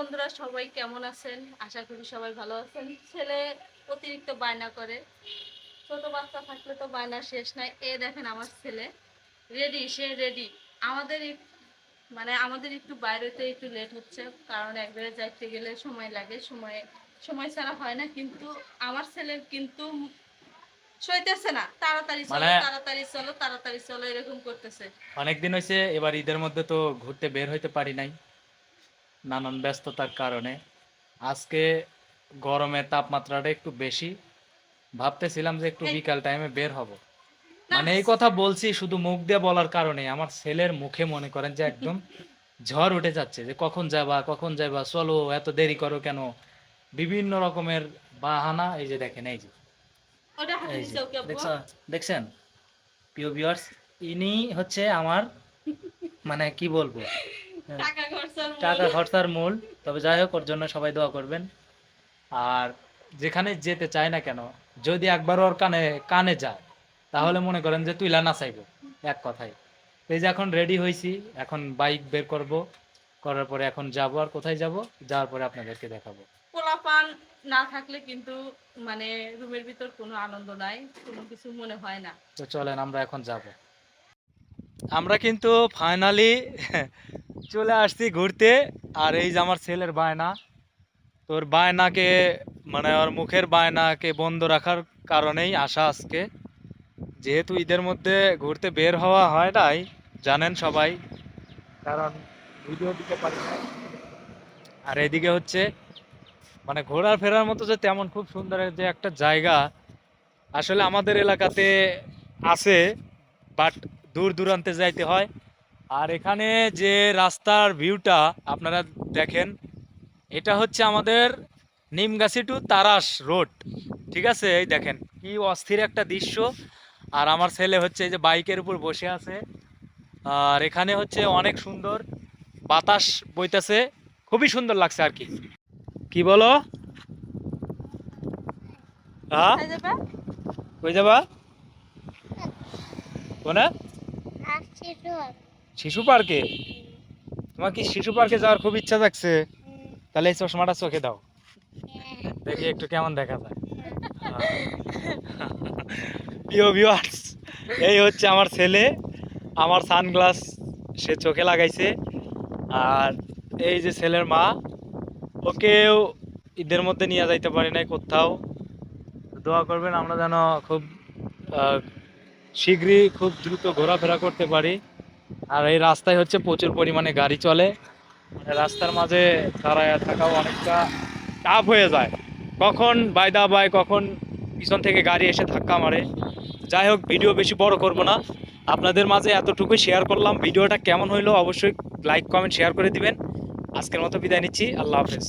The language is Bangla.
বন্ধুরা সবাই কেমন আছেন? আশা করি সবাই ভালো আছেন। ছেলে অতিরিক্ত বায়না করে। ছোট বাচ্চা থাকলে তো বায়না শেষ নাই। এ দেখেন আমার ছেলে। রেডি সে রেডি আমাদের মানে আমাদের একটু বাইরেতে একটু লেট হচ্ছে কারণ একবারে যাইতে গেলে সময় লাগে। সময় সময় ছাড়া হয় না কিন্তু আমার ছেলের কিন্তু সইতেছে না। তাড়াতাড়ি চলো মানে- তাড়াতাড়ি চলো তাড়াতাড়ি চলো এরকম করতেছে। অনেকদিন হয়েছে এবার ঈদের মধ্যে তো ঘুরতে বের হইতে পারি নাই। নানান ব্যস্ততার কারণে। আজকে গরমের তাপমাত্রাটা একটু বেশি। ভাবতেছিলাম যে একটু বিকাল টাইমে বের হব। মানে এই কথা বলছি শুধু মুখ দিয়ে বলার কারণে আমার ছেলের মুখে মনে করেন যে একদম ঝড় উঠে যাচ্ছে যে কখন যাবা কখন যাবা চলো এত দেরি করো কেন? বিভিন্ন রকমের বাহানা এই যে দেখেন এই যে। দেখছেন? প্রিয় ভিউয়ার্স ইনি হচ্ছে আমার মানে কি বলব? টাকা খরচার মূল। টাকা খরচার মূল। তবে যাই হোক ওর জন্য সবাই দোয়া করবেন। আর যেখানে যেতে চায় না কেন যদি একবার ওর কানে কানে যায় তাহলে মনে করেন যে তুইলা না চাইব। এক কথায়। তো এই যে এখন রেডি হয়েছি এখন বাইক বের করব। করার পরে এখন যাব আর কোথায় যাব যাওয়ার পরে আপনাদেরকে দেখাবো। পোলাপান না থাকলে কিন্তু মানে রুমের ভিতর কোনো আনন্দ নাই কোনো কিছু মনে হয় না। তো চলেন আমরা এখন যাব। আমরা কিন্তু ফাইনালি চলে আসছি ঘুরতে, আর এই যে আমার ছেলের বায়না। তোর বায়নাকে মানে ওর মুখের বায়নাকে বন্ধ রাখার কারণেই আসা আজকে। যেহেতু ঈদের মধ্যে ঘুরতে বের হওয়া হয় নাই, জানেন সবাই, কারণ ভিডিও দিতে পারি আর এদিকে হচ্ছে মানে ঘোরার ফেরার মতো যে তেমন খুব সুন্দর যে একটা জায়গা, আসলে আমাদের এলাকাতে আছে, বাট দূর দূরান্তে যাইতে হয়। আর এখানে যে রাস্তার ভিউটা আপনারা দেখেন এটা হচ্ছে আমাদের নিমগাছি টু তারাস রোড। ঠিক আছে? এই দেখেন কি অস্থির একটা দৃশ্য। আর আমার ছেলে হচ্ছে এই যে বাইকের উপর বসে আছে। আর এখানে হচ্ছে অনেক সুন্দর বাতাস বইতেছে। খুবই সুন্দর লাগছে আর কি। কি বলো? হ্যাঁ? কই যাবা? কোনে? শিশু পার্কে? তোমার কি শিশু পার্কে যাওয়ার খুব ইচ্ছা থাকছে তাহলে এই চশমাটা চোখে দাও। দেখি একটু কেমন দেখা যায়। প্রিয় ভিউয়ার্স এই হচ্ছে আমার ছেলে। আমার সানগ্লাস সে চোখে লাগাইছে। আর এই যে ছেলের মা, ওকেও ঈদের মধ্যে নিয়ে যাইতে পারি নাই কোথাও। দোয়া করবেন আমরা যেন খুব শীঘ্রই খুব দ্রুত ঘোরাফেরা করতে পারি। আর এই রাস্তায় হচ্ছে প্রচুর পরিমাণে গাড়ি চলে। মানে রাস্তার মাঝে দাঁড়ায় থাকাও অনেকটা টাফ হয়ে যায়। কখন বাইদা বাই কখন পিছন থেকে গাড়ি এসে ধাক্কা মারে। যাই হোক ভিডিও বেশি বড় করব না। আপনাদের মাঝে এতটুকুই শেয়ার করলাম। ভিডিওটা কেমন হইল অবশ্যই লাইক কমেন্ট শেয়ার করে দিবেন। আজকের মতো বিদায় নিচ্ছি। আল্লাহ হাফেজ।